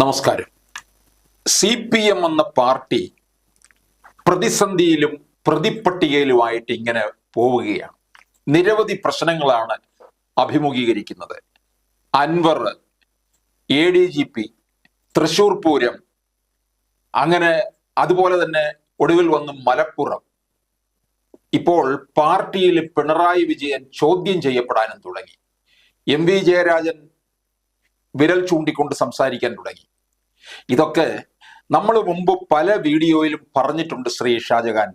നമസ്കാരം. C P M എന്ന party പ്രതിസന്ധിയിലും പ്രതിപ്പട്ടികയിലുമായിട്ട് ഇങ്ങനെ പോവുകയാണ്. നിരവധി പ്രശ്നങ്ങളാണ് അഭിമുഖീകരിക്കുന്നത്. Anvar A D G P Thrissur Pooram അങ്ങനെ അതുപോലെ തന്നെ ഒടുവിൽ വന്ന് മലപ്പുറം. ഇപ്പോൾ പാർട്ടിയിൽ പിണറായി വിജയൻ ചോദ്യം ചെയ്യപ്പെടാനും തുടങ്ങി. എം വി ജയരാജൻ വിരൽ ചൂണ്ടിക്കൊണ്ട് സംസാരിക്കാൻ തുടങ്ങി. ഇതൊക്കെ നമ്മൾ മുമ്പ് പല വീഡിയോയിലും പറഞ്ഞിട്ടുണ്ട് ശ്രീ ഷാജഹാൻ.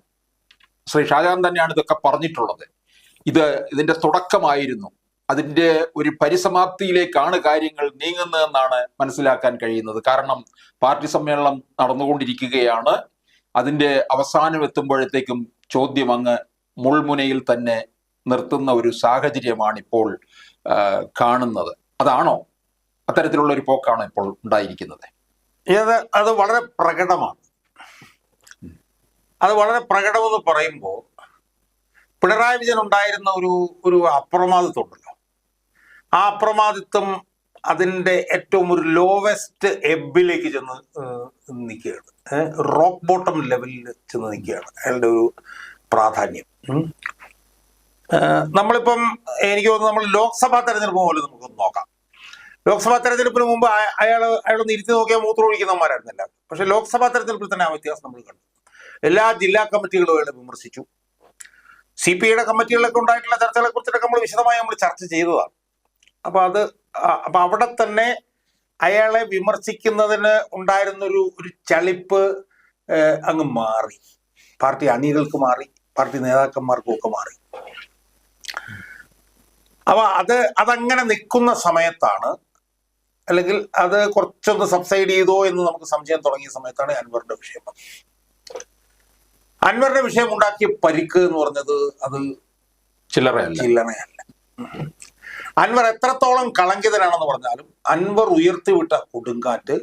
ശ്രീ ഷാജഹാൻ തന്നെയാണ് ഇതൊക്കെ പറഞ്ഞിട്ടുള്ളത്. ഇത് ഇതിന്റെ തുടക്കമായിരുന്നു. അതിന്റെ ഒരു പരിസമാപ്തിയിലേക്കാണ് കാര്യങ്ങൾ നീങ്ങുന്നതെന്നാണ് മനസ്സിലാക്കാൻ കഴിയുന്നത്. കാരണം പാർട്ടി സമ്മേളനം നടന്നുകൊണ്ടിരിക്കുകയാണ്. അതിന്റെ അവസാനം എത്തുമ്പോഴത്തേക്കും ചോദ്യം അങ്ങ് മുൾമുനയിൽ തന്നെ നിർത്തുന്ന ഒരു സാഹചര്യമാണ് ഇപ്പോൾ കാണുന്നത്. അതാണോ? അത്തരത്തിലുള്ള ഒരു പോക്കാണ് ഇപ്പോൾ ഉണ്ടായിരിക്കുന്നത്. ഇത് അത് വളരെ പ്രകടമാണ്. അത് വളരെ പ്രകടമെന്ന് പറയുമ്പോൾ പിണറായി വിജയൻ ഉണ്ടായിരുന്ന ഒരു ഒരു അപ്രമാദിത്വം ഉണ്ടല്ലോ ആ അപ്രമാദിത്വം അതിന്റെ ഏറ്റവും ഒരു ലോവസ്റ്റ് എബിലേക്ക് ചെന്ന് നിൽക്കുകയാണ്. റോക്ക് ബോട്ടം ലെവലിൽ ചെന്ന് നിൽക്കുകയാണ് അയാളുടെ ഒരു പ്രാധാന്യം. നമ്മളിപ്പം എനിക്ക് തോന്നുന്നു നമ്മൾ ലോക്സഭാ തെരഞ്ഞെടുപ്പ് പോലെ നമുക്കൊന്ന് നോക്കാം. ലോക്സഭാ തെരഞ്ഞെടുപ്പിന് മുമ്പ് അയ- അയാൾ അയാളൊന്ന് ഇരുത്തി നോക്കിയാൽ മൂത്രം ഒഴിക്കുന്നവന്മാരായിരുന്നില്ല പക്ഷെ ലോക്സഭാ തെരഞ്ഞെടുപ്പിൽ തന്നെ ആ വ്യത്യാസം നമ്മൾ കണ്ടു. എല്ലാ ജില്ലാ കമ്മിറ്റികളും അയാളെ വിമർശിച്ചു. സി പി ഐയുടെ കമ്മിറ്റികളിലൊക്കെ ഉണ്ടായിട്ടുള്ള ചർച്ചകളെ കുറിച്ചിട്ടൊക്കെ നമ്മൾ വിശദമായി നമ്മൾ ചർച്ച ചെയ്തതാണ്. അപ്പൊ അത് അപ്പൊ അവിടെ തന്നെ അയാളെ വിമർശിക്കുന്നതിന് ഉണ്ടായിരുന്നൊരു ഒരു ചളിപ്പ് അങ്ങ് മാറി. പാർട്ടി അണികൾക്ക് മാറി പാർട്ടി നേതാക്കന്മാർക്കും ഒക്കെ മാറി. അപ്പൊ അത് അതങ്ങനെ നിൽക്കുന്ന സമയത്താണ് അല്ലെങ്കിൽ അത് കുറച്ചൊന്ന് സബ്സൈഡ് ചെയ്തോ എന്ന് നമുക്ക് സംശയം തുടങ്ങിയ സമയത്താണ് അൻവറിന്റെ വിഷയം. അൻവറിന്റെ വിഷയം ഉണ്ടാക്കിയ പരിക്ക് എന്ന് പറഞ്ഞത് അത് ചില്ലറയല്ല. ചില്ലറയല്ല. അൻവർ എത്രത്തോളം കളങ്കിതനാണെന്ന് പറഞ്ഞാലും അൻവർ ഉയർത്തിവിട്ട കൊടുങ്കാറ്റ്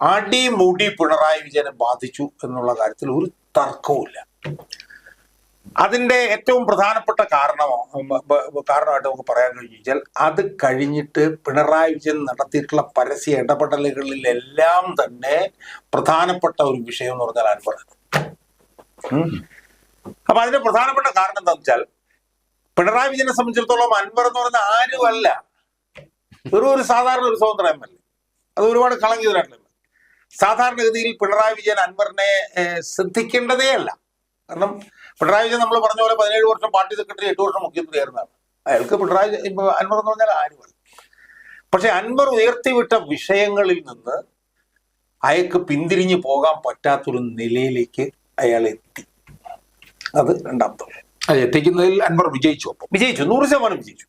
അടിമുടി പിണറായി വിജയനെ ബാധിച്ചു എന്നുള്ള കാര്യത്തിൽ ഒരു തർക്കവുമില്ല. അതിന്റെ ഏറ്റവും പ്രധാനപ്പെട്ട കാരണം കാരണമായിട്ട് നമുക്ക് പറയാൻ കഴിഞ്ഞാൽ അത് കഴിഞ്ഞിട്ട് പിണറായി വിജയൻ നടത്തിയിട്ടുള്ള പരസ്യ ഇടപെടലുകളിലെല്ലാം തന്നെ പ്രധാനപ്പെട്ട ഒരു വിഷയം എന്ന് പറഞ്ഞാൽ അനുഭവം. അപ്പൊ അതിന്റെ പ്രധാനപ്പെട്ട കാരണം എന്താ വെച്ചാൽ പിണറായി വിജയനെ സംബന്ധിച്ചിടത്തോളം അൻവർ എന്ന് പറയുന്ന ആരുമല്ല വെറും ഒരു സാധാരണ ഒരു സ്വതന്ത്ര എം എൽ എ. അത് ഒരുപാട് കളങ്കിയതിനായിട്ടുള്ള സാധാരണഗതിയിൽ പിണറായി വിജയൻ അൻവറിനെ ശ്രദ്ധിക്കേണ്ടതേ അല്ല. കാരണം പിണറായി വിജയൻ നമ്മൾ പറഞ്ഞ പോലെ പതിനേഴ് വർഷം പാർട്ടി സെക്രട്ടറി എട്ട് വർഷം മുഖ്യമന്ത്രി ആയിരുന്നതാണ് അയാൾക്ക് പിണറായി വിജയൻ- ഇപ്പൊ അൻവർ എന്ന് പറഞ്ഞാൽ ആനുവൽ പക്ഷെ അൻവർ ഉയർത്തിവിട്ട വിഷയങ്ങളിൽ നിന്ന് അയാൾക്ക് പിന്തിരിഞ്ഞു പോകാൻ പറ്റാത്തൊരു നിലയിലേക്ക് അയാൾ എത്തി. അത് രണ്ടാമത്തെ അത് എത്തിക്കുന്നതിൽ അൻവർ വിജയിച്ചു അപ്പം. വിജയിച്ചു നൂറ് ശതമാനം വിജയിച്ചു.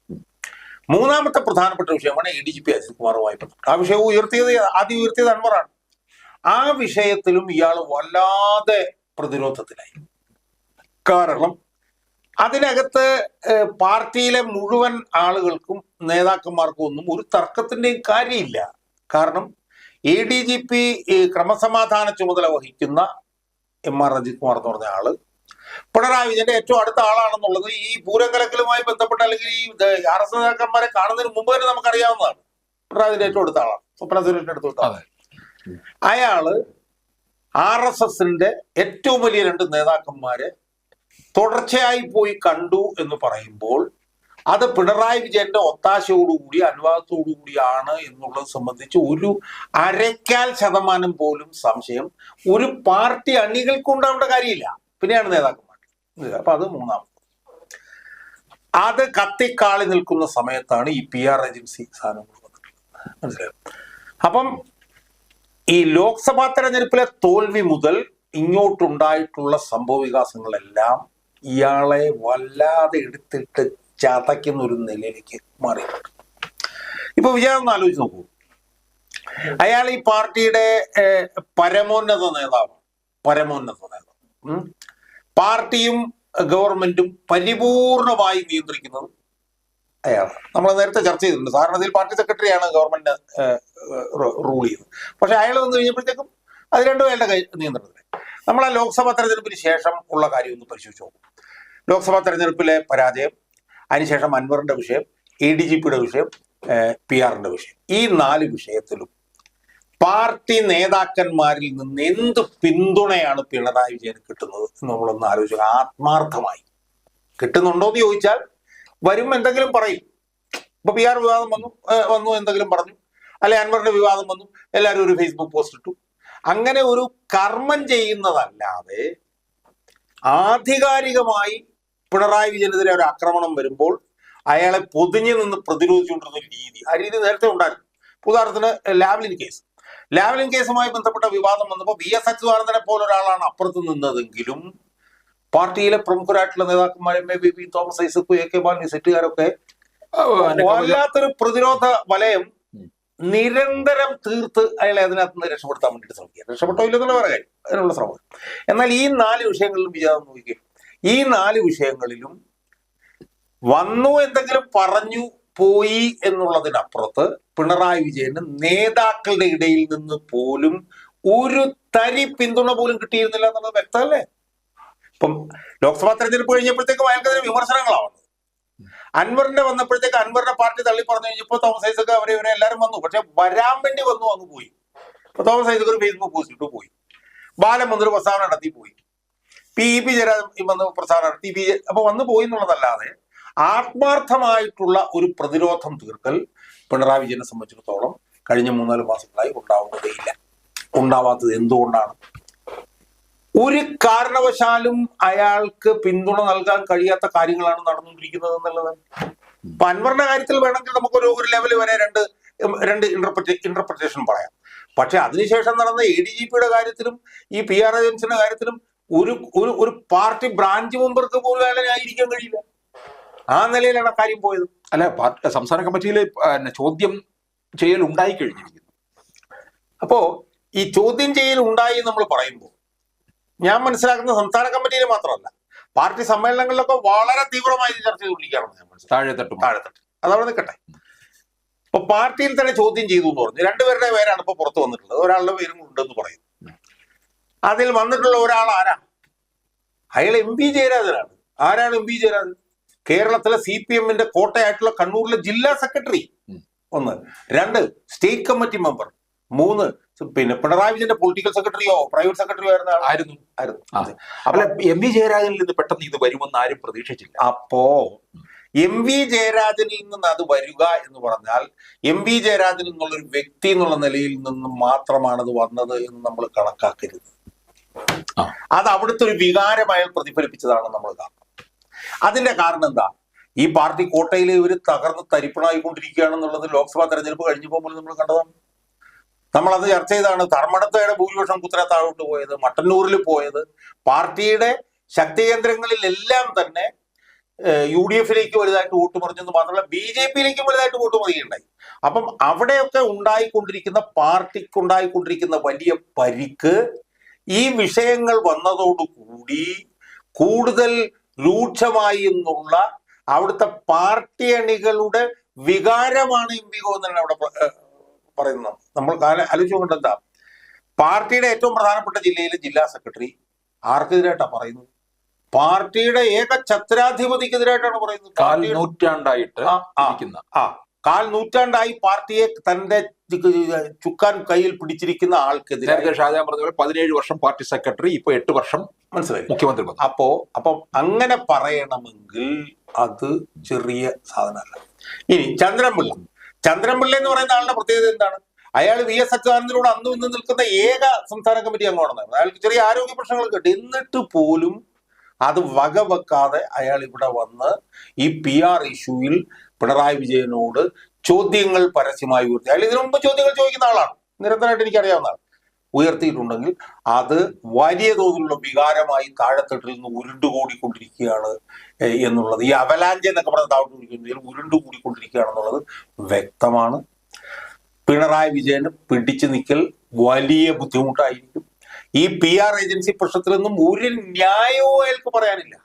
മൂന്നാമത്തെ പ്രധാനപ്പെട്ട വിഷയമാണ് A D G P Ajith കുമാറുമായി ബന്ധപ്പെട്ട്. ആ വിഷയം ഉയർത്തിയത് ആദ്യം ഉയർത്തിയത് അൻവറാണ്. ആ വിഷയത്തിലും ഇയാൾ വല്ലാതെ പ്രതിരോധത്തിലായി. കാരണം അതിനകത്ത് പാർട്ടിയിലെ മുഴുവൻ ആളുകൾക്കും നേതാക്കന്മാർക്കും ഒന്നും ഒരു തർക്കത്തിന്റെയും കാര്യമില്ല. കാരണം എ ഡി ജി പി ക്രമസമാധാന ചുമതല വഹിക്കുന്ന എം ആർ അജിത് കുമാർ എന്ന് പറഞ്ഞ ആൾ പിണറായി വിജയന്റെ ഏറ്റവും അടുത്ത ആളാണെന്നുള്ളത് ഈ പൂരം കലക്കലുമായി ബന്ധപ്പെട്ട അല്ലെങ്കിൽ ഈ ആർ എസ് നേതാക്കന്മാരെ കാണുന്നതിന് മുമ്പ് തന്നെ നമുക്കറിയാവുന്നതാണ്. പിണറായി വിജയന്റെ ഏറ്റവും അടുത്ത ആളാണ്. സ്വപ്ന സുരേഷിന്റെ അടുത്ത അയാൾ ആർ എസ് എസിന്റെ ഏറ്റവും വലിയ രണ്ട് നേതാക്കന്മാരെ തുടർച്ചയായി പോയി കണ്ടു എന്ന് പറയുമ്പോൾ അത് പിണറായി വിജയന്റെ ഒത്താശയോടുകൂടി അനുവാദത്തോടുകൂടിയാണ് എന്നുള്ളത് സംബന്ധിച്ച് ഒരു അരക്കാൽ ശതമാനം പോലും സംശയം. ഒരു പാർട്ടി അണികൾക്ക് ഉണ്ടാവേണ്ട കാര്യമില്ല. പിന്നെയാണ് നേതാക്കന്മാർ. അപ്പൊ അത് മൂന്നാമത്. അത് കത്തിക്കാളി നിൽക്കുന്ന സമയത്താണ് ഈ പി ആർ ഏജൻസി സാധനങ്ങൾ വന്നിട്ടുള്ളത്. മനസ്സിലായോ? അപ്പം ഈ ലോക്സഭാ തെരഞ്ഞെടുപ്പിലെ തോൽവി മുതൽ ഇങ്ങോട്ടുണ്ടായിട്ടുള്ള സംഭവ വികാസങ്ങളെല്ലാം ഇയാളെ വല്ലാതെ എടുത്തിട്ട് ചതയ്ക്കുന്ന ഒരു നിലയിലേക്ക് മാറിയിട്ടുണ്ട്. ഇപ്പൊ വിജയം ഒന്ന് ആലോചിച്ച് നോക്കൂ. അയാൾ ഈ പാർട്ടിയുടെ പരമോന്നത നേതാവ് പരമോന്നത നേതാവ് പാർട്ടിയും ഗവൺമെന്റും പരിപൂർണമായി നിയന്ത്രിക്കുന്നത് അയാളാണ്. നമ്മൾ നേരത്തെ ചർച്ച ചെയ്തിട്ടുണ്ട്. സാധാരണത്തിൽ പാർട്ടി സെക്രട്ടറിയാണ് ഗവൺമെന്റ് റൂൾ ചെയ്യുന്നത്. പക്ഷെ അയാൾ വന്നു കഴിഞ്ഞപ്പോഴത്തേക്കും അത് രണ്ടുപേരുടെ കൈ നിയന്ത്രണത്തിൽ നമ്മൾ ആ ലോക്സഭാ തെരഞ്ഞെടുപ്പിന് ശേഷം ഉള്ള കാര്യം ഒന്ന് പരിശോധിച്ച് നോക്കും. ലോക്സഭാ തെരഞ്ഞെടുപ്പിലെ പരാജയം അതിനുശേഷം അൻവറിന്റെ വിഷയം എ ഡി ജി പിയുടെ വിഷയം പി ആറിന്റെ വിഷയം. ഈ നാല് വിഷയത്തിലും പാർട്ടി നേതാക്കന്മാരിൽ നിന്ന് എന്ത് പിന്തുണയാണ് പിണറായി വിജയന് കിട്ടുന്നത് എന്ന് നമ്മളൊന്ന് ആലോചിക്കുക ആത്മാർത്ഥമായി. കിട്ടുന്നുണ്ടോ എന്ന് ചോദിച്ചാൽ വരും എന്തെങ്കിലും പറയും. ഇപ്പൊ പി ആർ വിവാദം വന്നു വന്നു എന്തെങ്കിലും പറഞ്ഞു. അല്ലെ അൻവറിന്റെ വിവാദം വന്നു. എല്ലാവരും ഒരു ഫേസ്ബുക്ക് പോസ്റ്റ് ഇട്ടു. അങ്ങനെ ഒരു കർമ്മം ചെയ്യുന്നതല്ലാതെ ആധികാരികമായി പിണറായി വിജയനെതിരെ ഒരു ആക്രമണം വരുമ്പോൾ അയാളെ പൊതിഞ്ഞു നിന്ന് പ്രതിരോധിച്ചുകൊണ്ടിരുന്ന ഒരു രീതി ആ രീതി നേരത്തെ ഉണ്ടായിരുന്നു. ഉദാഹരണത്തിന് ലാവ്ലിൻ കേസ്. ലാവ്ലിൻ കേസുമായി ബന്ധപ്പെട്ട വിവാദം വന്നപ്പോൾ വി എസ് അച്യുതാനന്ദനെ പോലെ ഒരാളാണ് അപ്പുറത്ത് നിന്നതെങ്കിലും പാർട്ടിയിലെ പ്രമുഖരായിട്ടുള്ള നേതാക്കന്മാർ M A B P Thomas Isaac A K Balan സെറ്റുകാരൊക്കെ വല്ലാത്തൊരു പ്രതിരോധ വലയം നിരന്തരം തീർത്ത് അയാളെ അതിനകത്ത് നിന്ന് രക്ഷപ്പെടുത്താൻ വേണ്ടിയിട്ട് ശ്രമിക്കുക. രക്ഷപ്പെട്ടോ ഇല്ലെന്നുള്ള പറയാൻ. അതിനുള്ള ശ്രമം. എന്നാൽ ഈ നാല് വിഷയങ്ങളിലും വിചാരം നോക്കിക്കും ഈ നാല് വിഷയങ്ങളിലും വന്നു എന്തെങ്കിലും പറഞ്ഞു പോയി എന്നുള്ളതിനപ്പുറത്ത് പിണറായി വിജയന് നേതാക്കളുടെ ഇടയിൽ നിന്ന് പോലും ഒരു തരി പിന്തുണ പോലും കിട്ടിയിരുന്നില്ല എന്നുള്ളത് വ്യക്തമല്ലേ? ഇപ്പം ലോക്സഭാ തെരഞ്ഞെടുപ്പ് കഴിഞ്ഞപ്പോഴത്തേക്കും അയാൾക്കെതിരെ വിമർശനങ്ങളാണ് അൻവറിന്റെ വന്നപ്പോഴത്തേക്ക് അൻവറിന്റെ പാർട്ടി തള്ളി പറഞ്ഞു കഴിഞ്ഞപ്പോൾ തോമസ് ഐസക്ക് അവരെ ഇവരെ എല്ലാവരും വന്നു. പക്ഷെ വരാൻ വേണ്ടി വന്നു അങ്ങ് പോയി. തോമസ് ഐസക്ക് ഒരു ഫേസ്ബുക്ക് പോസ്റ്റ് ഇട്ടു പോയി. ബാലൻ വന്നൊരു പ്രസ്താവന നടത്തി പോയി. പി ഇ പി ജയരാജൻ വന്ന് പ്രസ്താവന നടത്തി. പി അപ്പൊ വന്നു പോയി എന്നുള്ളതല്ലാതെ ആത്മാർത്ഥമായിട്ടുള്ള ഒരു പ്രതിരോധം തീർക്കൽ പിണറായി വിജയനെ സംബന്ധിച്ചിടത്തോളം കഴിഞ്ഞ മൂന്നാൽ മാസങ്ങളായി ഉണ്ടാവുന്നതേയില്ല. ഉണ്ടാവാത്തത് എന്തുകൊണ്ടാണ്? ഒരു കാരണവശാലും അയാൾക്ക് പിന്തുണ നൽകാൻ കഴിയാത്ത കാര്യങ്ങളാണ് നടന്നുകൊണ്ടിരിക്കുന്നത് എന്നുള്ളത്. അൻവറിന്റെ കാര്യത്തിൽ വേണമെങ്കിൽ നമുക്ക് ഒരു ഒരു ലെവൽ വരെ രണ്ട് രണ്ട് ഇന്റർപ്രറ്റേ ഇന്റർപ്രിട്ടേഷൻ പറയാം. പക്ഷെ അതിനുശേഷം നടന്ന എ ഡി ജി പിയുടെ കാര്യത്തിലും ഈ പി ആർ ഏജൻസിന്റെ കാര്യത്തിലും ഒരു ഒരു ഒരു പാർട്ടി ബ്രാഞ്ച് മെമ്പർക്ക് പോലും അയാളെ ആയിരിക്കാൻ കഴിയില്ല. ആ നിലയിലാണ് ആ കാര്യം പോയത്. അല്ല പാർട്ടി സംസ്ഥാന കമ്മിറ്റിയിൽ ചോദ്യം ചെയ്യൽ ഉണ്ടായി കഴിഞ്ഞിരിക്കുന്നു അപ്പോ ഈ ചോദ്യം ചെയ്യൽ ഉണ്ടായി നമ്മൾ പറയുമ്പോൾ ഞാൻ മനസ്സിലാക്കുന്ന സംസ്ഥാന കമ്മിറ്റിയിൽ മാത്രമല്ല. പാർട്ടി സമ്മേളനങ്ങളിലൊക്കെ വളരെ തീവ്രമായി ചർച്ച ചെയ്തുകൊണ്ടിരിക്കുകയാണ് ഞാൻ മനസ്സിലാക്കി താഴെ താഴെത്തട്ട്. അതവിടെ നിൽക്കട്ടെ. ഇപ്പൊ പാർട്ടിയിൽ തന്നെ ചോദ്യം ചെയ്തു എന്ന് പറഞ്ഞു. രണ്ടുപേരുടെ പേരാണ് ഇപ്പൊ പുറത്തു വന്നിട്ടുള്ളത്. ഒരാളുടെ പേരും ഉണ്ടെന്ന് പറയുന്നു അതിൽ വന്നിട്ടുള്ള ഒരാൾ ആരാ? അയാൾ എം പി ജയരാജനാണ്. ആരാണ് എം പി ജയരാജൻ? കേരളത്തിലെ സി പി എമ്മിന്റെ കോട്ടയായിട്ടുള്ള കണ്ണൂരിലെ ജില്ലാ സെക്രട്ടറി. ഒന്ന്. രണ്ട് സ്റ്റേറ്റ് കമ്മിറ്റി മെമ്പർ. മൂന്ന് പിന്നെ പിണറായി വിജയന്റെ പൊളിറ്റിക്കൽ സെക്രട്ടറിയോ പ്രൈവറ്റ് സെക്രട്ടറിയോ ആയിരുന്ന ആയിരുന്നു. ആയിരുന്നു. അല്ല എം വി ജയരാജനിൽ നിന്ന് പെട്ടെന്ന് ഇത് വരുമെന്ന് ആരും പ്രതീക്ഷിച്ചില്ല. അപ്പോ എം വി ജയരാജനിൽ നിന്ന് അത് വരിക എന്ന് പറഞ്ഞാൽ എം വി ജയരാജൻ എന്നുള്ള ഒരു വ്യക്തി എന്നുള്ള നിലയിൽ നിന്ന് മാത്രമാണ് അത് വന്നത് എന്ന് നമ്മൾ കണക്കാക്കരുത്. അത് അവിടുത്തെ ഒരു വികാരമായ പ്രതിഫലിപ്പിച്ചതാണ് നമ്മൾ കാണുന്നത്. അതിന്റെ കാരണം എന്താ? ഈ പാർട്ടി കോട്ടയിൽ ഇവർ തകർന്ന് തരിപ്പണായിക്കൊണ്ടിരിക്കുകയാണെന്നുള്ളത് ലോക്സഭാ തെരഞ്ഞെടുപ്പ് കഴിഞ്ഞപ്പോൾ നമ്മൾ കണ്ടതാണ്. നമ്മളത് ചർച്ച ചെയ്താണ് ധർമ്മടത്തയുടെ ഭൂരിപക്ഷം കുത്ര താഴോട്ട് പോയത് മട്ടന്നൂരിൽ പോയത്. പാർട്ടിയുടെ ശക്തി കേന്ദ്രങ്ങളിലെല്ലാം തന്നെ യു ഡി എഫിലേക്ക് വലുതായിട്ട് വോട്ട് മറിഞ്ഞെന്ന് മാത്രമല്ല ബി ജെ പിയിലേക്കും വലുതായിട്ട് വോട്ട് മറിയുണ്ടായി അപ്പം അവിടെയൊക്കെ ഉണ്ടായിക്കൊണ്ടിരിക്കുന്ന പാർട്ടിക്കുണ്ടായിക്കൊണ്ടിരിക്കുന്ന വലിയ പരിക്ക് ഈ വിഷയങ്ങൾ വന്നതോടുകൂടി കൂടുതൽ രൂക്ഷമായി എന്നുള്ള അവിടുത്തെ പാർട്ടി അണികളുടെ വികാരമാണ് എം പി ഗോവിന്ദൻ അവിടെ പറയുന്നത്. നമ്മൾ ആലോചിച്ച് നോക്കേണ്ടത് എന്താ? പാർട്ടിയുടെ ഏറ്റവും പ്രധാനപ്പെട്ട ജില്ലയിലെ ജില്ലാ സെക്രട്ടറി ആർക്കെതിരായിട്ടാ പറയുന്നത്? പാർട്ടിയുടെ ഏക ഛത്രാധിപതിക്കെതിരായിട്ടാണ് പറയുന്നത്. കാൽ നൂറ്റാണ്ടായിട്ട് ആ, കാൽ നൂറ്റാണ്ടായി പാർട്ടിയെ തന്റെ ചുക്കാൻ കയ്യിൽ പിടിച്ചിരിക്കുന്ന ആൾക്കെതിരെ നേരത്തെ പറഞ്ഞ പോലെ പതിനേഴ് വർഷം പാർട്ടി സെക്രട്ടറി ഇപ്പൊ എട്ട് വർഷം മനസ്സിലായി. മുഖ്യമന്ത്രി അപ്പോ അപ്പം അങ്ങനെ പറയണമെങ്കിൽ അത് ചെറിയ സാധനമല്ല. ഇനി ചന്ദ്രൻപിള്ള. ചന്ദ്രൻപിള്ള എന്ന് പറയുന്ന ആളുടെ പ്രത്യേകത എന്താണ്? അയാൾ വി എസ് അച്യുതാനന്ദനോട് അന്നും ഇന്നും നിൽക്കുന്ന ഏക സംസ്ഥാന കമ്മിറ്റി അംഗമാണെന്ന് അയാൾക്ക് ചെറിയ ആരോഗ്യ പ്രശ്നങ്ങളൊക്കെ ഉണ്ട്. എന്നിട്ട് പോലും അത് വകവെക്കാതെ അയാൾ ഇവിടെ വന്ന് ഈ പി ആർ ഇഷ്യൂയിൽ പിണറായി വിജയനോട് ചോദ്യങ്ങൾ പരസ്യമായി ഉയർത്തി. അയാൾ ഇതിനു മുമ്പ് ചോദ്യങ്ങൾ ചോദിക്കുന്ന ആളാണ്. നിരന്തരമായിട്ട് എനിക്കറിയാവുന്ന ആൾ ഉയർത്തിയിട്ടുണ്ടെങ്കിൽ അത് വലിയ തോതിലുള്ള വികാരമായി താഴെത്തട്ടിൽ നിന്ന് ഉരുണ്ടുകൂടിക്കൊണ്ടിരിക്കുകയാണ് എന്നുള്ളത്. ഈ അവലാഞ്ച് എന്നൊക്കെ പറഞ്ഞ താഴോട്ട് ഉരുണ്ടുകൂടിക്കൊണ്ടിരിക്കുകയാണെന്നുള്ളത് വ്യക്തമാണ്. പിണറായി വിജയന് പിടിച്ചു നിൽക്കൽ വലിയ ബുദ്ധിമുട്ടായിരിക്കും. ഈ പി ആർ ഏജൻസി പ്രശ്നത്തിലൊന്നും ഒരു ന്യായവും അയാൾക്ക് പറയാനില്ല.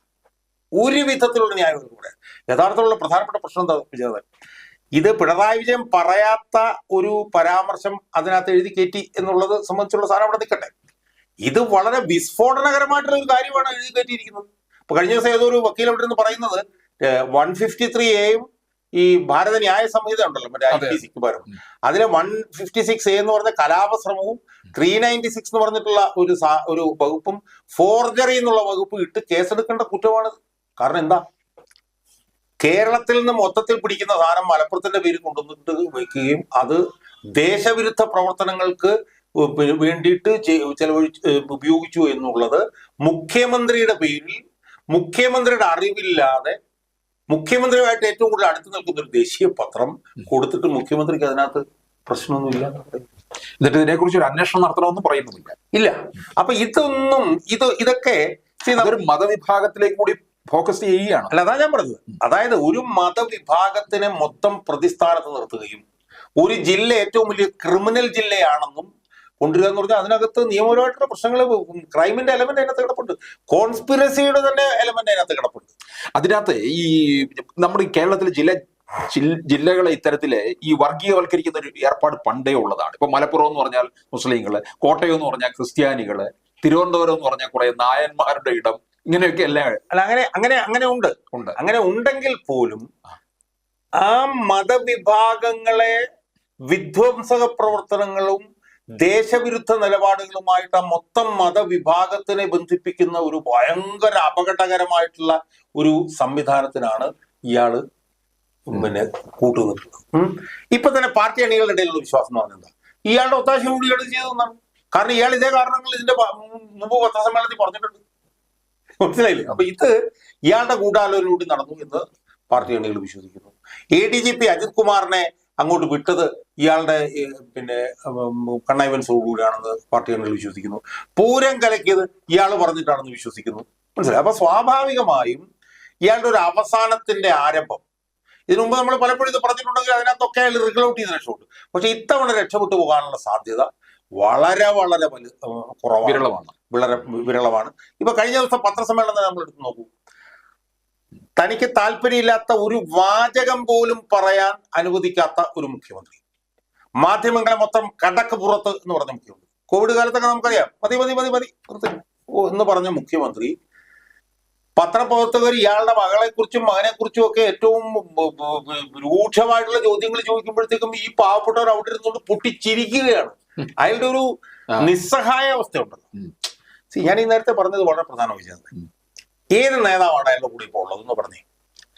ഒരു വിധത്തിലുള്ള ന്യായവും പറയാൻ യഥാർത്ഥമുള്ള പ്രധാനപ്പെട്ട പ്രശ്നം എന്താ വിജയൻ? ഇത് പിണറായി വിജയൻ പറയാത്ത ഒരു പരാമർശം അതിനകത്ത് എഴുതി കയറ്റി എന്നുള്ളത് സംബന്ധിച്ചുള്ള സാധനം അവിടെ നിൽക്കട്ടെ. ഇത് വളരെ വിസ്ഫോടനകരമായിട്ടുള്ള ഒരു കാര്യമാണ് എഴുതി കയറ്റിയിരിക്കുന്നത്. ഇപ്പൊ കഴിഞ്ഞ ദിവസം ഏതോ ഒരു വക്കീൽ അവിടെ നിന്ന് പറയുന്നത് വൺ ഫിഫ്റ്റി ത്രീ എയും ഈ ഭാരത ന്യായ സംഹിത ഉണ്ടല്ലോ മറ്റേ ഐ ടി സിക്ക് പകരം. അതിലെ വൺ ഫിഫ്റ്റി സിക്സ് എ എന്ന് പറഞ്ഞ കലാപശ്രമവും ത്രീ നയന്റി സിക്സ് എന്ന് പറഞ്ഞിട്ടുള്ള ഒരു ഒരു വകുപ്പും ഫോർജറി എന്നുള്ള വകുപ്പ് ഇട്ട് കേസെടുക്കേണ്ട കുറ്റമാണ് കാരണം എന്താ? കേരളത്തിൽ നിന്ന് മൊത്തത്തിൽ പിടിക്കുന്ന സാധനം മലപ്പുറത്തിന്റെ പേര് കൊണ്ടുവന്നിട്ട് വയ്ക്കുകയും അത് ദേശവിരുദ്ധ പ്രവർത്തനങ്ങൾക്ക് വേണ്ടിയിട്ട് ചെലവഴിച്ച് ഉപയോഗിച്ചു എന്നുള്ളത് മുഖ്യമന്ത്രിയുടെ പേരിൽ മുഖ്യമന്ത്രിയുടെ അറിവില്ലാതെ മുഖ്യമന്ത്രിയുമായിട്ട് ഏറ്റവും കൂടുതൽ അടുത്ത് നിൽക്കുന്ന ഒരു ദേശീയ പത്രം കൊടുത്തിട്ട് മുഖ്യമന്ത്രിക്ക് അതിനകത്ത് പ്രശ്നമൊന്നുമില്ല. എന്നിട്ട് ഇതിനെ എന്നിട്ട് ഇതിനെക്കുറിച്ച് ഒരു അന്വേഷണം നടത്തണമെന്ന് പറയുന്നുമില്ല. ഇല്ല. അപ്പൊ ഇതൊന്നും ഇത് ഇതൊക്കെ മതവിഭാഗത്തിലേക്ക് കൂടി ഫോക്കസ് ചെയ്യുകയാണ്. അല്ല അതാ ഞാൻ പറഞ്ഞത്. അതായത് ഒരു മതവിഭാഗത്തിനെ മൊത്തം പ്രതിസ്ഥാനത്ത് നിർത്തുകയും ഒരു ജില്ല ഏറ്റവും വലിയ ക്രിമിനൽ ജില്ലയാണെന്നും കൊണ്ടുവരിക എന്ന് പറഞ്ഞാൽ അതിനകത്ത് നിയമപരമായിട്ടുള്ള പ്രശ്നങ്ങൾ ക്രൈമിന്റെ എലമെന്റ് അതിനകത്ത് കിടപ്പുണ്ട്. കോൺസ്പിറസിയുടെ തന്നെ എലമെന്റ് അതിനകത്ത് കിടപ്പുണ്ട്. അതിനകത്ത് ഈ നമ്മുടെ ഈ കേരളത്തിലെ ജില്ല ജില്ലകളെ ഇത്തരത്തിൽ ഈ വർഗീയവൽക്കരിക്കുന്ന ഒരു ഏർപ്പാട് പണ്ടേ ഉള്ളതാണ്. ഇപ്പൊ മലപ്പുറം എന്ന് പറഞ്ഞാൽ മുസ്ലിങ്ങൾ കോട്ടയം എന്ന് പറഞ്ഞാൽ ക്രിസ്ത്യാനികൾ തിരുവനന്തപുരം എന്ന് പറഞ്ഞാൽ കുറെ നായന്മാരുടെ ഇടം ഇങ്ങനെയൊക്കെ എല്ലാം അല്ല അങ്ങനെ അങ്ങനെ അങ്ങനെ ഉണ്ട്. ഉണ്ട്. അങ്ങനെ ഉണ്ടെങ്കിൽ പോലും ആ. മതവിഭാഗങ്ങളെ വിധ്വംസക പ്രവർത്തനങ്ങളും ദേശവിരുദ്ധ നിലപാടുകളുമായിട്ട് ആ മൊത്തം മതവിഭാഗത്തിനെ ബന്ധിപ്പിക്കുന്ന ഒരു ഭയങ്കര അപകടകരമായിട്ടുള്ള ഒരു സംവിധാനത്തിനാണ് ഇയാൾ പിന്നെ കൂട്ടുനിൽക്കുന്നത്. ഇപ്പൊ തന്നെ പാർട്ടി അണികളുടെ ഇടയിലുള്ള വിശ്വാസം എന്ന് പറഞ്ഞാൽ ഇയാളുടെ ഒത്താശ കൂടി ഇയാൾ ചെയ്തതെന്നാണ് കാരണം ഇയാൾ ഇതേ കാരണങ്ങൾ ഇതിന്റെ മുമ്പ് പത്രസമ്മേളനത്തിൽ പറഞ്ഞിട്ടുണ്ട്. മനസ്സിലായില്ലേ? അപ്പൊ ഇത് ഇയാളുടെ ഗൂഢാലോചനയിലൂടെ നടന്നു എന്ന് പാർട്ടി അണികൾ വിശ്വസിക്കുന്നു. A D G P Ajith കുമാറിനെ അങ്ങോട്ട് വിട്ടത് ഇയാളുടെ പിന്നെ കണ്ണൈവൻസോടുകൂടിയാണെന്ന് പാർട്ടി അണികൾ വിശ്വസിക്കുന്നു. പൂരം കലക്കിയത് ഇയാൾ പറഞ്ഞിട്ടാണെന്ന് വിശ്വസിക്കുന്നു. മനസ്സിലായി? അപ്പൊ സ്വാഭാവികമായും ഇയാളുടെ ഒരു അവസാനത്തിന്റെ ആരംഭം ഇതിനു മുമ്പ് നമ്മൾ പലപ്പോഴും ഇത് പറഞ്ഞിട്ടുണ്ടെങ്കിൽ അതിനകത്തൊക്കെ അയാൾ റിക്ലൗട്ട് ചെയ്ത് രക്ഷപ്പെട്ടു. പക്ഷെ ഇത്തവണ രക്ഷപ്പെട്ടു പോകാനുള്ള സാധ്യത വളരെ വളരെ വലു കുറവാണ്. വിരളമാണ്. വളരെ വിരളമാണ്. ഇപ്പൊ കഴിഞ്ഞ ദിവസം പത്രസമ്മേളനം നമ്മൾ എടുത്ത് നോക്കൂ. തനിക്ക് താല്പര്യമില്ലാത്ത ഒരു വാചകം പോലും പറയാൻ അനുവദിക്കാത്ത ഒരു മുഖ്യമന്ത്രി. മാധ്യമങ്ങളെ മൊത്തം കടക്ക് പുറത്ത് എന്ന് പറഞ്ഞ മുഖ്യമന്ത്രി. കോവിഡ് കാലത്തൊക്കെ നമുക്കറിയാം. മതി മതി മതി മതി. ഓ എന്ന് പറഞ്ഞ മുഖ്യമന്ത്രി പത്രപ്രവർത്തകർ ഇയാളുടെ മകളെ കുറിച്ചും മകനെ കുറിച്ചും ഒക്കെ ഏറ്റവും രൂക്ഷമായിട്ടുള്ള ചോദ്യങ്ങൾ ചോദിക്കുമ്പോഴത്തേക്കും ഈ പാവപ്പെട്ടവർ അവിടെ ഇരുന്നുകൊണ്ട് പൊട്ടിച്ചിരിക്കുകയാണ്. അയാളുടെ ഒരു നിസ്സഹായ അവസ്ഥയുണ്ടല്ലോ ഉണ്ടല്ലോ സി ഞാൻ ഈ നേരത്തെ പറഞ്ഞത് വളരെ പ്രധാന ഉം. ഏത് നേതാവാണ് അയാളുടെ കൂടെ ഇപ്പോൾ ഉള്ളതെന്ന് പറഞ്ഞേ.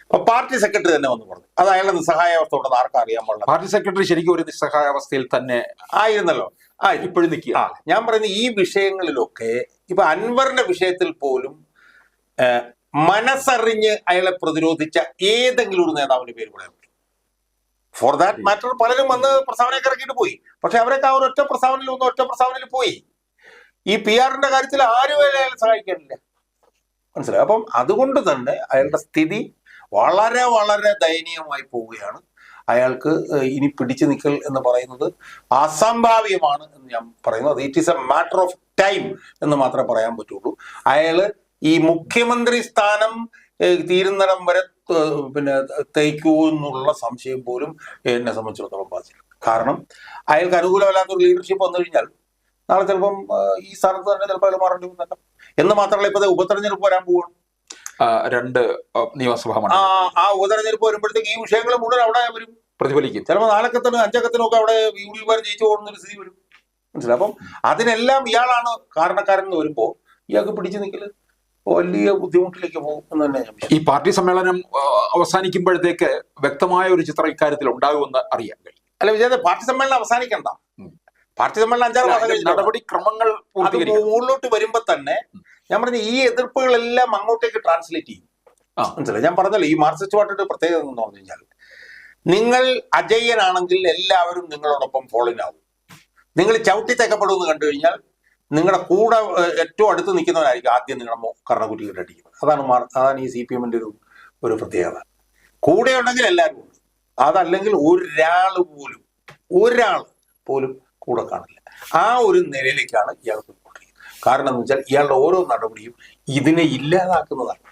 അപ്പൊ പാർട്ടി സെക്രട്ടറി തന്നെ വന്ന് പറഞ്ഞു. അത് അയാളുടെ നിസ്സഹായ അവസ്ഥ ഉണ്ടെന്ന് ആർക്കും അറിയാൻ പാടില്ല. പാർട്ടി സെക്രട്ടറി ശരിക്കും ഒരു നിസ്സഹായ അവസ്ഥയിൽ തന്നെ ആയിരുന്നല്ലോ. ആ ഇപ്പോഴും നിൽക്കുക. ആ ഞാൻ പറയുന്ന ഈ വിഷയങ്ങളിലൊക്കെ ഇപ്പൊ അൻവറിന്റെ വിഷയത്തിൽ പോലും മനസ്സറിഞ്ഞ് അയാളെ പ്രതിരോധിച്ച ഏതെങ്കിലും ഒരു നേതാവിന്റെ പേര് പറ്റും ഫോർ ദാറ്റ് മാറ്റർ പലരും വന്ന് പ്രസ്താവനയൊക്കെ ഇറക്കിയിട്ട് പോയി. പക്ഷെ അവരൊക്കെ ആ ഒരു ഒറ്റ പ്രസ്താവനയിൽ ഒന്ന് ഒറ്റ പ്രസ്താവനയിൽ പോയി. ഈ പി ആറിന്റെ കാര്യത്തിൽ ആരും അയാളെ സഹായിക്കാനില്ല. മനസ്സിലായി? അപ്പം അതുകൊണ്ട് തന്നെ അയാളുടെ സ്ഥിതി വളരെ വളരെ ദയനീയമായി പോവുകയാണ്. അയാൾക്ക് ഇനി പിടിച്ചു നിൽക്കൽ എന്ന് പറയുന്നത് അസംഭാവ്യമാണ് എന്ന് ഞാൻ പറയുന്നു. അത് it is a matter of time എന്ന് മാത്രമേ പറയാൻ പറ്റുള്ളൂ. അയാൾ ഈ മുഖ്യമന്ത്രി സ്ഥാനം തീരുന്നിടം വരെ പിന്നെ തേക്കൂ എന്നുള്ള സംശയം പോലും എന്നെ സംബന്ധിച്ചിടത്തോളം ബാധിച്ചില്ല. കാരണം അയാൾക്ക് അനുകൂലമല്ലാത്ത ഒരു ലീഡർഷിപ്പ് വന്നു കഴിഞ്ഞാൽ നാളെ ചിലപ്പം ഈ സ്ഥാനത്ത് തന്നെ ചിലപ്പോൾ അയാൾ മാറേണ്ടി വന്നേക്കാം. എന്ന് മാത്രമല്ല ഇപ്പൊ ദേ ഉപതെരഞ്ഞെടുപ്പ് വരാൻ പോവുകയാണ് രണ്ട് നിയമസഭ ആ ഉപതെരഞ്ഞെടുപ്പ് വരുമ്പോഴത്തേക്ക് ഈ വിഷയങ്ങൾ മുഴുവൻ അവിടെ വരും. പ്രതിഫലിക്കും. ചിലപ്പോൾ നാലക്കത്തിനും അഞ്ചക്കത്തിനും ഒക്കെ അവിടെ യു ഡി എഫ് ജയിച്ചു പോകുന്ന ഒരു സ്ഥിതി വരും. മനസ്സിലായി? അപ്പം അതിനെല്ലാം ഇയാളാണ് കാരണക്കാരൻ എന്ന് വരുമ്പോൾ ഇയാൾക്ക് പിടിച്ചു നിൽക്കൽ വലിയ ബുദ്ധിമുട്ടിലേക്ക് പോകും എന്ന് തന്നെ ഈ പാർട്ടി സമ്മേളനം അവസാനിക്കുമ്പോഴത്തേക്ക് വ്യക്തമായ ഒരു ചിത്രം ഇക്കാര്യത്തിൽ ഉണ്ടാകുമെന്ന് അറിയാൻ കഴിയും. അല്ല വിജയത്തെ പാർട്ടി സമ്മേളനം അവസാനിക്കണ്ട. പാർട്ടി സമ്മേളനം അഞ്ചാറ് മാസം നടപടിക്രമങ്ങൾ മുകളിലോട്ട് വരുമ്പോ തന്നെ ഞാൻ പറഞ്ഞ ഈ എതിർപ്പുകളെല്ലാം അങ്ങോട്ടേക്ക് ട്രാൻസ്ലേറ്റ് ചെയ്യും. മനസ്സിലായി? ഞാൻ പറഞ്ഞല്ലോ ഈ മാർക്സിസ്റ്റ് പാർട്ടിയുടെ പ്രത്യേകത എന്ന് പറഞ്ഞു കഴിഞ്ഞാൽ നിങ്ങൾ അജയ്യനാണെങ്കിൽ എല്ലാവരും നിങ്ങളോടൊപ്പം ഫോളിനാവും നിങ്ങൾ ചവിട്ടി തെക്കപ്പെടുമെന്ന് കണ്ടു കഴിഞ്ഞാൽ നിങ്ങളുടെ കൂടെ ഏറ്റവും അടുത്ത് നിൽക്കുന്നവരായിരിക്കും ആദ്യം നിങ്ങളുടെ കർണക്കുറ്റിയിൽ അടിക്കുന്നത് അതാണ് അതാണ് ഈ സി പി എമ്മിന്റെ ഒരു ഒരു പ്രത്യേകത. കൂടെ ഉണ്ടെങ്കിൽ എല്ലാവരും ഉണ്ട്. അതല്ലെങ്കിൽ ഒരാൾ പോലും ഒരാൾ പോലും കൂടെ കാണില്ല. ആ ഒരു നിലയിലേക്കാണ് ഇയാൾ പോയിക്കൊണ്ടിരിക്കുന്നത്. കാരണം എന്ന് വെച്ചാൽ ഇയാളുടെ ഓരോ നടപടിയും ഇതിനെ ഇല്ലാതാക്കുന്നതാണ്.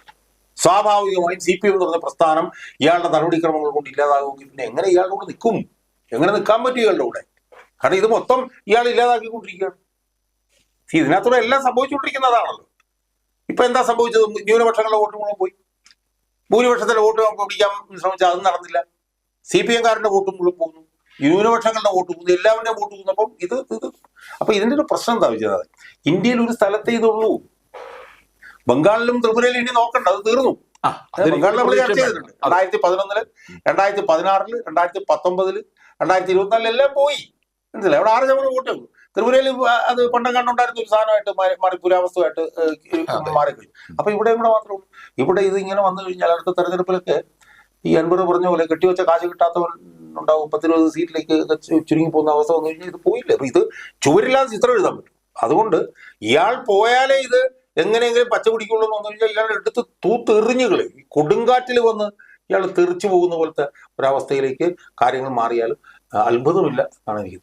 സ്വാഭാവികമായും സി പി എം എന്ന് പറഞ്ഞ പ്രസ്ഥാനം ഇയാളുടെ നടപടിക്രമങ്ങൾ കൊണ്ട് ഇല്ലാതാകുമെങ്കിൽ പിന്നെ എങ്ങനെ ഇയാളുടെ കൂടെ നിൽക്കും? എങ്ങനെ നിൽക്കാൻ പറ്റും ഇയാളുടെ കൂടെ? കാരണം ഇത് മൊത്തം ഇയാൾ ഇല്ലാതാക്കിക്കൊണ്ടിരിക്കുകയാണ്. ഇതിനകത്തൂടെ എല്ലാം സംഭവിച്ചുകൊണ്ടിരിക്കുന്നതാണല്ലോ. ഇപ്പൊ എന്താ സംഭവിച്ചത്? ന്യൂനപക്ഷങ്ങളുടെ വോട്ട് മുഴുവൻ പോയി. ഭൂരിപക്ഷത്തിന്റെ വോട്ട് പിടിക്കാൻ ശ്രമിച്ചാൽ അതും നടന്നില്ല. സി പി എംകാരന്റെ വോട്ട് മുഴുവൻ പോകുന്നു. ന്യൂനപക്ഷങ്ങളുടെ വോട്ട് പോകുന്നു. എല്ലാവരുടെയും വോട്ട് പോകുന്നു. അപ്പം ഇത് ഇത് അപ്പൊ ഇതിന്റെ ഒരു പ്രശ്നം എന്താ വെച്ചാൽ ഇന്ത്യയിൽ ഒരു സ്ഥലത്തേ ഇതുള്ളൂ. ബംഗാളിലും ത്രിപുരയിലും ഇനി നോക്കണ്ട. അത് തീർന്നു. ബംഗാളിൽ നമ്മൾ ചർച്ച ചെയ്തിട്ടുണ്ട്. രണ്ടായിരത്തി പതിനൊന്നിൽ രണ്ടായിരത്തി പതിനാറിൽ രണ്ടായിരത്തി പത്തൊമ്പതിൽ രണ്ടായിരത്തി ഇരുപത്തിനാലിൽ എല്ലാം പോയി. മനസ്സിലായി? അവിടെ ആറ് ശതമാനം വോട്ടേ. ഉള്ളൂ ത്രിപുരയിൽ അത് പണ്ടം കണ്ടുണ്ടായിരുന്ന ഒരു സാധനമായിട്ട് മാറി. മാറിക്കഴിഞ്ഞു. അപ്പൊ ഇവിടെ ഇവിടെ മാത്രമേ ഉള്ളൂ. ഇവിടെ ഇത് ഇങ്ങനെ വന്നു കഴിഞ്ഞാൽ അടുത്ത തെരഞ്ഞെടുപ്പിലൊക്കെ ഈ അൻപത് പറഞ്ഞ പോലെ കെട്ടിവെച്ച കാശ് കിട്ടാത്തവൻ ഉണ്ടാവും. പത്തിരുപത് സീറ്റിലേക്ക് ചുരുങ്ങി പോകുന്ന അവസ്ഥ വന്നു കഴിഞ്ഞാൽ ഇത് പോയില്ല? അപ്പൊ ഇത് ചുവരില്ലാതെ ചിത്രം എഴുതാൻ പറ്റും. അതുകൊണ്ട് ഇയാൾ പോയാലേ ഇത് എങ്ങനെയെങ്കിലും പച്ച പിടിക്കുള്ളൂ എന്ന് വന്നു കഴിഞ്ഞാൽ ഇയാൾ എടുത്ത് തൂത്തെറിഞ്ഞു കളയും. ഈ കൊടുങ്കാറ്റിൽ വന്ന് ഇയാൾ തെറിച്ചു പോകുന്ന പോലത്തെ ഒരവസ്ഥയിലേക്ക് കാര്യങ്ങൾ മാറിയാൽ അത്ഭുതമില്ല എന്നാണ് എനിക്ക്